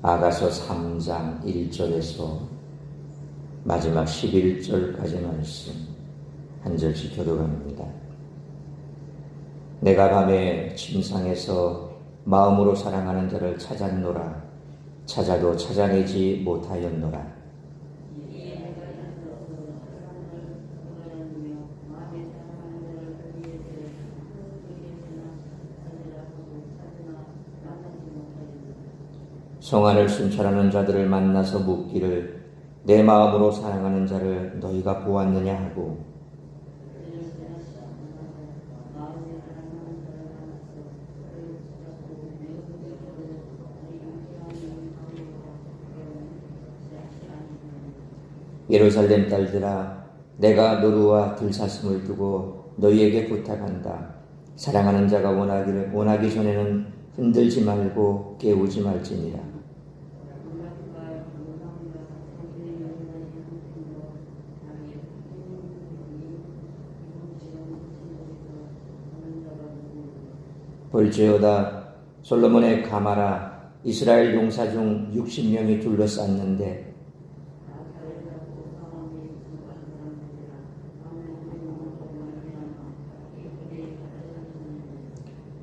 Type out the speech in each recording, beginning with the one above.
아가서 3장 1절에서 마지막 11절까지 말씀 한 절씩 교도합니다. 내가 밤에 침상에서 마음으로 사랑하는 자를 찾았노라. 찾아도 찾아내지 못하였노라 성안을 순찰하는 자들을 만나서 묻기를 내 마음으로 사랑하는 자를 너희가 보았느냐 하고. 예루살렘 딸들아 내가 노루와 들사슴을 두고 너희에게 부탁한다. 사랑하는 자가 원하기를 원하기 전에는 흔들지 말고 깨우지 말지니라. 볼지어다 솔로몬의 가마라 이스라엘 용사 중 60명이 둘러쌌는데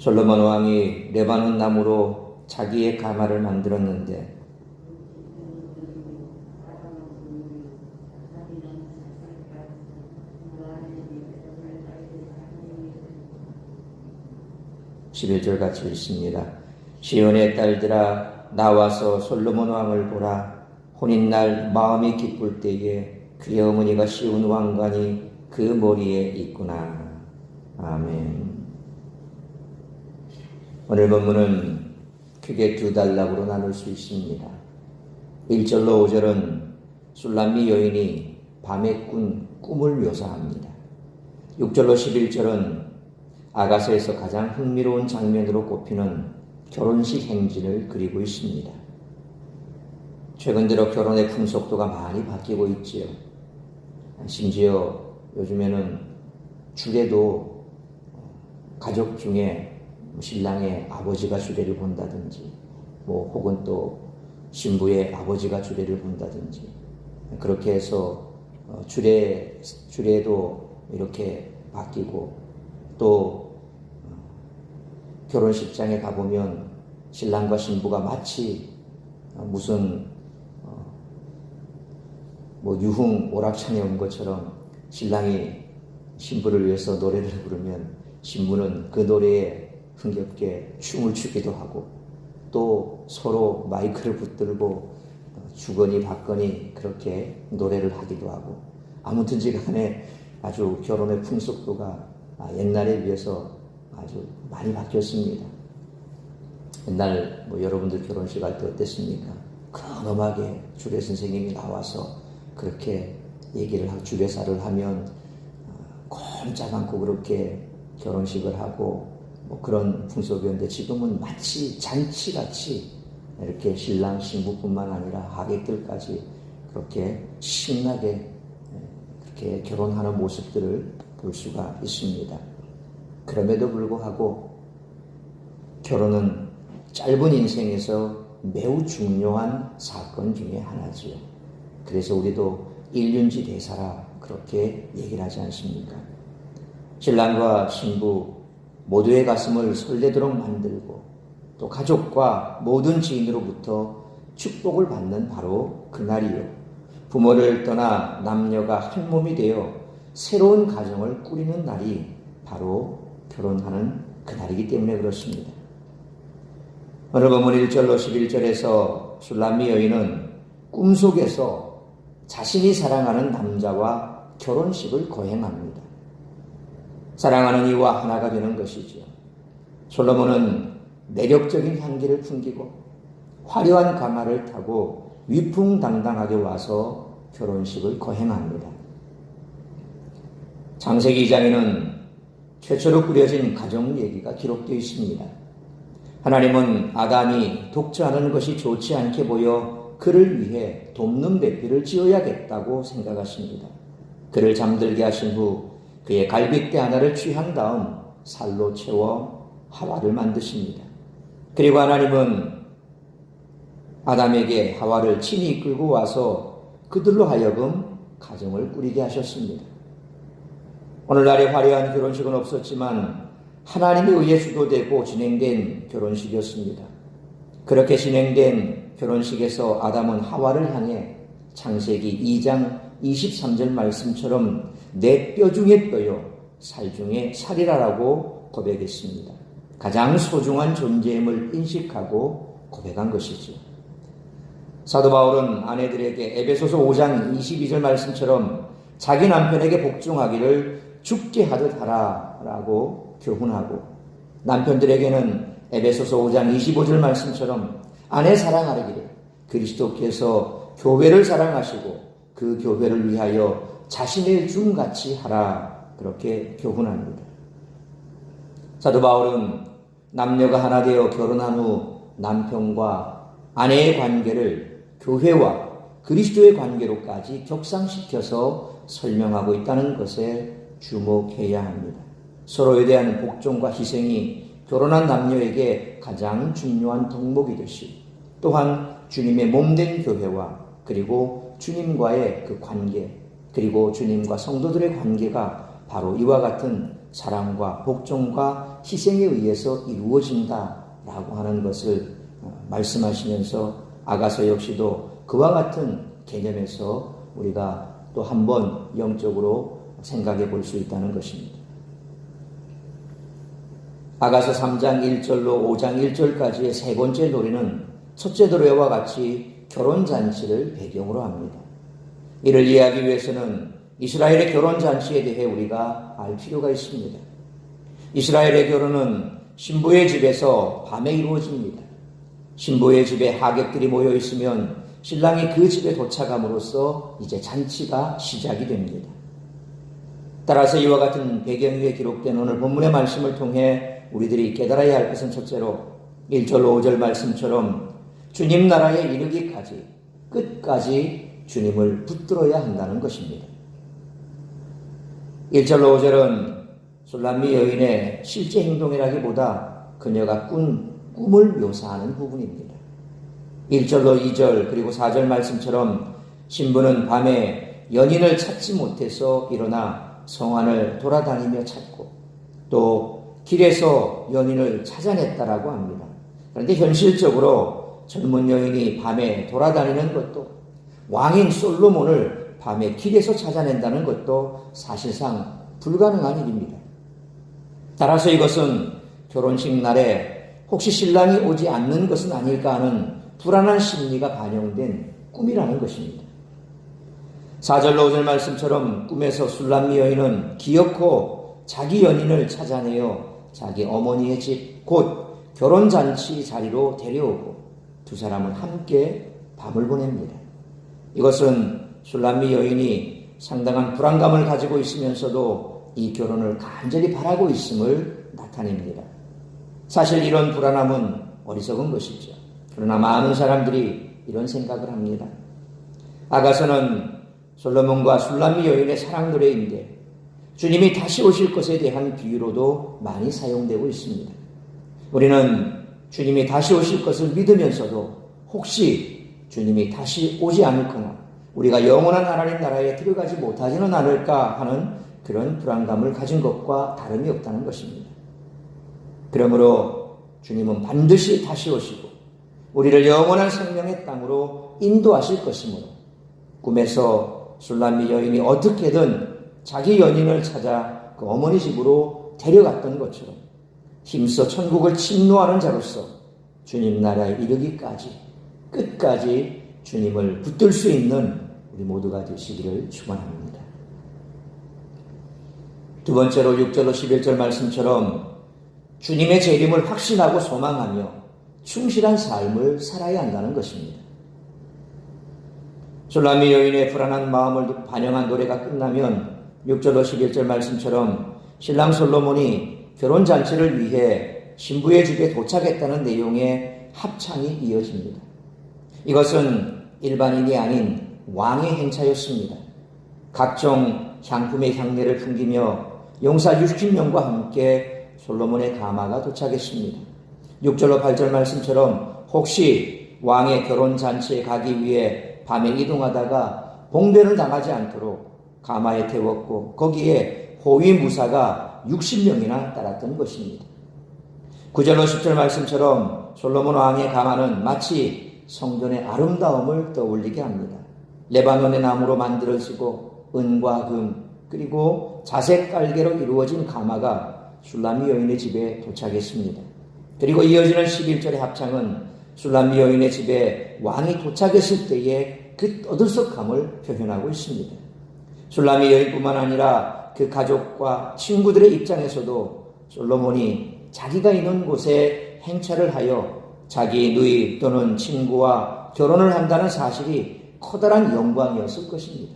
솔로몬 왕이 레바논 나무로 자기의 가마를 만들었는데 (11절) 같이 읽습니다. 시온의 딸들아 나와서 솔로몬 왕을 보라 혼인날 마음이 기쁠 때에 그의 어머니가 씌운 왕관이 그 머리에 있구나 아멘. 오늘 본문은 크게 두 단락으로 나눌 수 있습니다. 1절로 5절은 술람미 여인이 밤에 꾼 꿈을 묘사합니다. 6절로 11절은 아가서에서 가장 흥미로운 장면으로 꼽히는 결혼식 행진을 그리고 있습니다. 최근 들어 결혼의 풍속도가 많이 바뀌고 있지요. 심지어 요즘에는 주례도 가족 중에 신랑의 아버지가 주례를 본다든지, 뭐 혹은 또 신부의 아버지가 주례를 본다든지, 그렇게 해서 주례 주례도 이렇게 바뀌고 또 결혼식장에 가보면 신랑과 신부가 마치 무슨 뭐 유흥 오락장에 온 것처럼 신랑이 신부를 위해서 노래를 부르면 신부는 그 노래에 흥겹게 춤을 추기도 하고 또 서로 마이크를 붙들고 주거니 받거니 그렇게 노래를 하기도 하고 아무튼지 간에 아주 결혼의 풍속도가 옛날에 비해서 아주 많이 바뀌었습니다. 옛날 뭐 여러분들 결혼식 할 때 어땠습니까? 근엄하게 주례 선생님이 나와서 그렇게 얘기를 하고 주례사를 하면 꼼짝 않고 그렇게 결혼식을 하고 뭐 그런 풍속이었는데 지금은 마치 잔치같이 이렇게 신랑 신부뿐만 아니라 하객들까지 그렇게 신나게 그렇게 결혼하는 모습들을 볼 수가 있습니다. 그럼에도 불구하고 결혼은 짧은 인생에서 매우 중요한 사건 중에 하나지요. 그래서 우리도 일륜지 대사라 그렇게 얘기를 하지 않습니까? 신랑과 신부 모두의 가슴을 설레도록 만들고 또 가족과 모든 지인으로부터 축복을 받는 바로 그날이요. 부모를 떠나 남녀가 한 몸이 되어 새로운 가정을 꾸리는 날이 바로 결혼하는 그날이기 때문에 그렇습니다. 오늘 본문 1절로 11절에서 술람미 여인은 꿈속에서 자신이 사랑하는 남자와 결혼식을 거행합니다. 사랑하는 이와 하나가 되는 것이지요. 솔로몬은 매력적인 향기를 풍기고 화려한 가마를 타고 위풍당당하게 와서 결혼식을 거행합니다. 창세기 2장에는 최초로 꾸려진 가정 얘기가 기록되어 있습니다. 하나님은 아담이 독처하는 것이 좋지 않게 보여 그를 위해 돕는 배필을 지어야겠다고 생각하십니다. 그를 잠들게 하신 후 그의 갈빗대 하나를 취한 다음 살로 채워 하와를 만드십니다. 그리고 하나님은 아담에게 하와를 친히 이끌고 와서 그들로 하여금 가정을 꾸리게 하셨습니다. 오늘날의 화려한 결혼식은 없었지만 하나님에 의해 주도되고 진행된 결혼식이었습니다. 그렇게 진행된 결혼식에서 아담은 하와를 향해 창세기 2장 23절 말씀처럼 내 뼈 중에 뼈요, 살 중에 살이라라고 고백했습니다. 가장 소중한 존재임을 인식하고 고백한 것이죠. 사도 바울은 아내들에게 에베소서 5장 22절 말씀처럼 자기 남편에게 복종하기를 죽게 하듯 하라라고 교훈하고 남편들에게는 에베소서 5장 25절 말씀처럼 아내 사랑하기를 그리스도께서 교회를 사랑하시고 그 교회를 위하여 자신의 줌같이 하라 그렇게 교훈합니다. 사도 바울은 남녀가 하나 되어 결혼한 후 남편과 아내의 관계를 교회와 그리스도의 관계로까지 격상시켜서 설명하고 있다는 것에 주목해야 합니다. 서로에 대한 복종과 희생이 결혼한 남녀에게 가장 중요한 덕목이듯이 또한 주님의 몸된 교회와 그리고 주님과의 그 관계 그리고 주님과 성도들의 관계가 바로 이와 같은 사랑과 복종과 희생에 의해서 이루어진다라고 하는 것을 어, 말씀하시면서 아가서 역시도 그와 같은 개념에서 우리가 또 한 번 영적으로 생각해 볼 수 있다는 것입니다. 아가서 3장 1절로 5장 1절까지의 세 번째 노래는 첫째 노래와 같이 결혼잔치를 배경으로 합니다. 이를 이해하기 위해서는 이스라엘의 결혼 잔치에 대해 우리가 알 필요가 있습니다. 이스라엘의 결혼은 신부의 집에서 밤에 이루어집니다. 신부의 집에 하객들이 모여 있으면 신랑이 그 집에 도착함으로써 이제 잔치가 시작이 됩니다. 따라서 이와 같은 배경 위에 기록된 오늘 본문의 말씀을 통해 우리들이 깨달아야 할 것은 첫째로 1절 5절 말씀처럼 주님 나라에 이르기까지 끝까지 주님을 붙들어야 한다는 것입니다. 1절로 5절은 솔람미 여인의 실제 행동이라기보다 그녀가 꾼 꿈을 묘사하는 부분입니다. 1절로 2절 그리고 4절 말씀처럼 신부는 밤에 연인을 찾지 못해서 일어나 성안을 돌아다니며 찾고 또 길에서 연인을 찾아냈다라고 합니다. 그런데 현실적으로 젊은 여인이 밤에 돌아다니는 것도 왕인 솔로몬을 밤에 길에서 찾아낸다는 것도 사실상 불가능한 일입니다. 따라서 이것은 결혼식 날에 혹시 신랑이 오지 않는 것은 아닐까 하는 불안한 심리가 반영된 꿈이라는 것입니다. 4절로 5절 말씀처럼 꿈에서 술람미 여인은 기어코 자기 연인을 찾아내어 자기 어머니의 집, 곧 결혼잔치 자리로 데려오고 두 사람은 함께 밤을 보냅니다. 이것은 술람미 여인이 상당한 불안감을 가지고 있으면서도 이 결혼을 간절히 바라고 있음을 나타냅니다. 사실 이런 불안함은 어리석은 것이죠. 그러나 많은 사람들이 이런 생각을 합니다. 아가서는 솔로몬과 술람미 여인의 사랑 노래인데 주님이 다시 오실 것에 대한 비유로도 많이 사용되고 있습니다. 우리는 주님이 다시 오실 것을 믿으면서도 혹시 주님이 다시 오지 않을거나 우리가 영원한 하나님 나라에 들어가지 못하지는 않을까 하는 그런 불안감을 가진 것과 다름이 없다는 것입니다. 그러므로 주님은 반드시 다시 오시고 우리를 영원한 생명의 땅으로 인도하실 것이므로 꿈에서 술람미 여인이 어떻게든 자기 연인을 찾아 그 어머니 집으로 데려갔던 것처럼 힘써 천국을 침노하는 자로서 주님 나라에 이르기까지 끝까지 주님을 붙들 수 있는 우리 모두가 되시기를 축원합니다. 두 번째로 6절로 11절 말씀처럼 주님의 재림을 확신하고 소망하며 충실한 삶을 살아야 한다는 것입니다. 솔라미 여인의 불안한 마음을 반영한 노래가 끝나면 6절로 11절 말씀처럼 신랑 솔로몬이 결혼잔치를 위해 신부의 집에 도착했다는 내용의 합창이 이어집니다. 이것은 일반인이 아닌 왕의 행차였습니다. 각종 향품의 향내를 풍기며 용사 60명과 함께 솔로몬의 가마가 도착했습니다. 6절로 8절 말씀처럼 혹시 왕의 결혼 잔치에 가기 위해 밤에 이동하다가 봉변을 당하지 않도록 가마에 태웠고 거기에 호위 무사가 60명이나 따랐던 것입니다. 9절로 10절 말씀처럼 솔로몬 왕의 가마는 마치 성전의 아름다움을 떠올리게 합니다. 레바논의 나무로 만들어지고 은과 금 그리고 자색 깔개로 이루어진 가마가 술람미 여인의 집에 도착했습니다. 그리고 이어지는 11절의 합창은 술람미 여인의 집에 왕이 도착했을 때의 그 떠들썩함을 표현하고 있습니다. 술람미 여인뿐만 아니라 그 가족과 친구들의 입장에서도 솔로몬이 자기가 있는 곳에 행차를 하여 자기 누이 또는 친구와 결혼을 한다는 사실이 커다란 영광이었을 것입니다.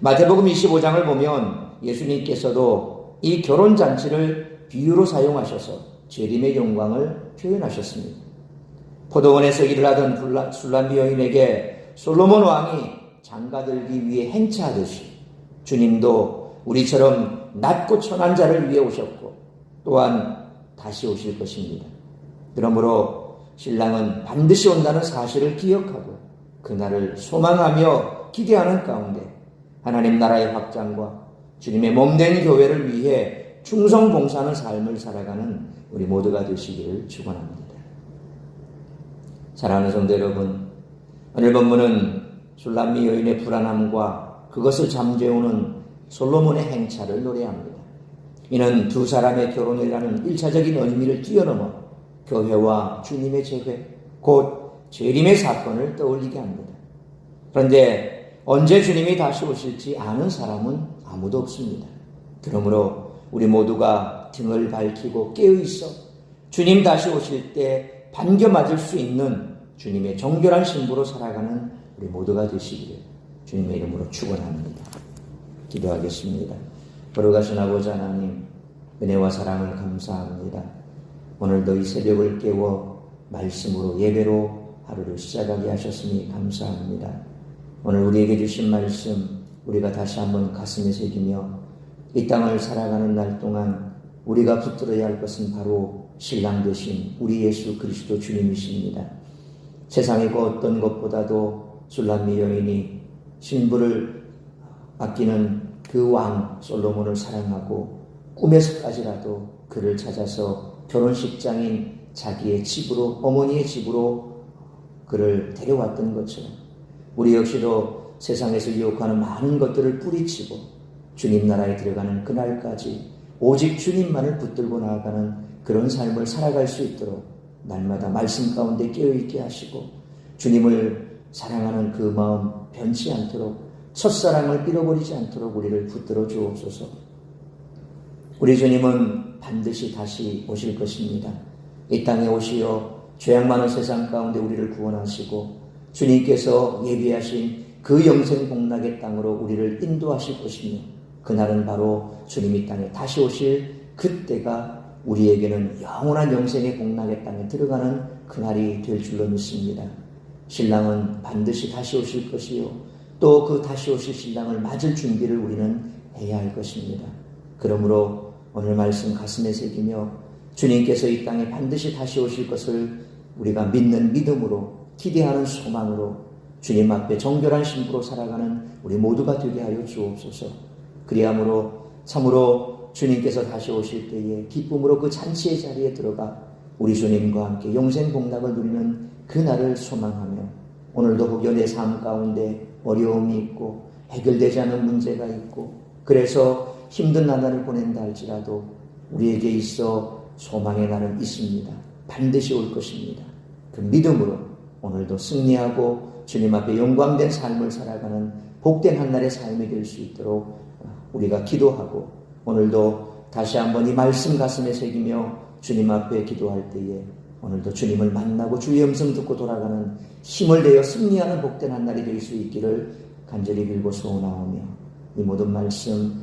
마태복음 25장을 보면 예수님께서도 이 결혼 잔치를 비유로 사용하셔서 재림의 영광을 표현하셨습니다. 포도원에서 일을 하던 술람비 여인에게 솔로몬 왕이 장가들기 위해 행차하듯이 주님도 우리처럼 낮고 천한 자를 위해 오셨고 또한 다시 오실 것입니다. 그러므로 신랑은 반드시 온다는 사실을 기억하고 그날을 소망하며 기대하는 가운데 하나님 나라의 확장과 주님의 몸된 교회를 위해 충성 봉사하는 삶을 살아가는 우리 모두가 되시기를 축원합니다. 사랑하는 성도 여러분, 오늘 본문은 술람미 여인의 불안함과 그것을 잠재우는 솔로몬의 행차를 노래합니다. 이는 두 사람의 결혼이라는 일차적인 의미를 뛰어넘어 교회와 주님의 재회, 곧 재림의 사건을 떠올리게 합니다. 그런데 언제 주님이 다시 오실지 아는 사람은 아무도 없습니다. 그러므로 우리 모두가 등을 밝히고 깨어 있어 주님 다시 오실 때 반겨 맞을 수 있는 주님의 정결한 신부로 살아가는 우리 모두가 되시기를 주님의 이름으로 축원합니다. 기도하겠습니다. 걸어가신 아버지 하나님 은혜와 사랑을 감사합니다. 오늘도 이 새벽을 깨워 말씀으로 예배로 하루를 시작하게 하셨으니 감사합니다. 오늘 우리에게 주신 말씀 우리가 다시 한번 가슴에 새기며 이 땅을 살아가는 날 동안 우리가 붙들어야 할 것은 바로 신랑 되신 우리 예수 그리스도 주님이십니다. 세상의 그 어떤 것보다도 술람미 여인이 신부를 아끼는 그 왕 솔로몬을 사랑하고 꿈에서까지라도 그를 찾아서 결혼식장인 자기의 집으로 어머니의 집으로 그를 데려왔던 것처럼 우리 역시도 세상에서 유혹하는 많은 것들을 뿌리치고 주님 나라에 들어가는 그날까지 오직 주님만을 붙들고 나아가는 그런 삶을 살아갈 수 있도록 날마다 말씀 가운데 깨어있게 하시고 주님을 사랑하는 그 마음 변치 않도록 첫사랑을 잃어버리지 않도록 우리를 붙들어 주옵소서. 우리 주님은 반드시 다시 오실 것입니다. 이 땅에 오시어 죄악 많은 세상 가운데 우리를 구원하시고 주님께서 예비하신 그 영생 복락의 땅으로 우리를 인도하실 것이며 그날은 바로 주님이 땅에 다시 오실 그때가 우리에게는 영원한 영생의 복락의 땅에 들어가는 그날이 될 줄로 믿습니다. 신랑은 반드시 다시 오실 것이요. 또 그 다시 오실 신랑을 맞을 준비를 우리는 해야 할 것입니다. 그러므로 오늘 말씀 가슴에 새기며 주님께서 이 땅에 반드시 다시 오실 것을 우리가 믿는 믿음으로 기대하는 소망으로 주님 앞에 정결한 신부로 살아가는 우리 모두가 되게 하여 주옵소서. 그리함으로 참으로 주님께서 다시 오실 때에 기쁨으로 그 잔치의 자리에 들어가 우리 주님과 함께 영생 복락을 누리는 그 날을 소망하며 오늘도 혹여 내 삶 가운데 어려움이 있고 해결되지 않은 문제가 있고 그래서 힘든 나날을 보낸다 할지라도 우리에게 있어 소망의 날은 있습니다. 반드시 올 것입니다. 그 믿음으로 오늘도 승리하고 주님 앞에 영광된 삶을 살아가는 복된 한날의 삶이 될 수 있도록 우리가 기도하고 오늘도 다시 한번 이 말씀 가슴에 새기며 주님 앞에 기도할 때에 오늘도 주님을 만나고 주의 음성 듣고 돌아가는 힘을 내어 승리하는 복된 한 날이 될 수 있기를 간절히 빌고 소원하오며 이 모든 말씀